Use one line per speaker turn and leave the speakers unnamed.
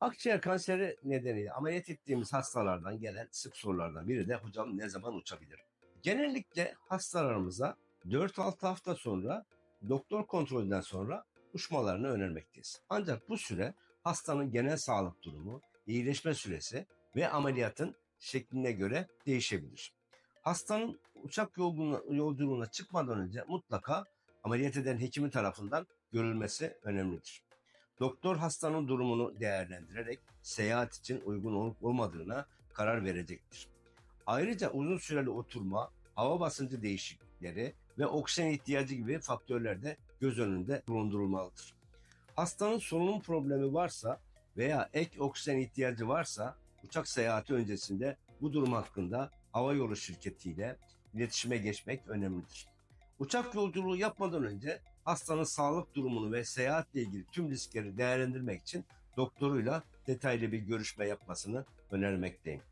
Akciğer kanseri nedeniyle ameliyat ettiğimiz hastalardan gelen sık sorulardan biri de hocam ne zaman uçabilir? Genellikle hastalarımıza 4-6 hafta sonra doktor kontrolünden sonra uçmalarını önermekteyiz. Ancak bu süre hastanın genel sağlık durumu, iyileşme süresi ve ameliyatın şekline göre değişebilir. Hastanın uçak yolculuğuna, çıkmadan önce mutlaka ameliyat eden hekimin tarafından görülmesi önemlidir. Doktor hastanın durumunu değerlendirerek seyahat için uygun olup olmadığına karar verecektir. Ayrıca uzun süreli oturma, hava basıncı değişiklikleri ve oksijen ihtiyacı gibi faktörler de göz önünde bulundurulmalıdır. Hastanın solunum problemi varsa veya ek oksijen ihtiyacı varsa uçak seyahati öncesinde bu durum hakkında havayolu şirketiyle iletişime geçmek önemlidir. Uçak yolculuğu yapmadan önce hastanın sağlık durumunu ve seyahatle ilgili tüm riskleri değerlendirmek için doktoruyla detaylı bir görüşme yapmasını önermekteyim.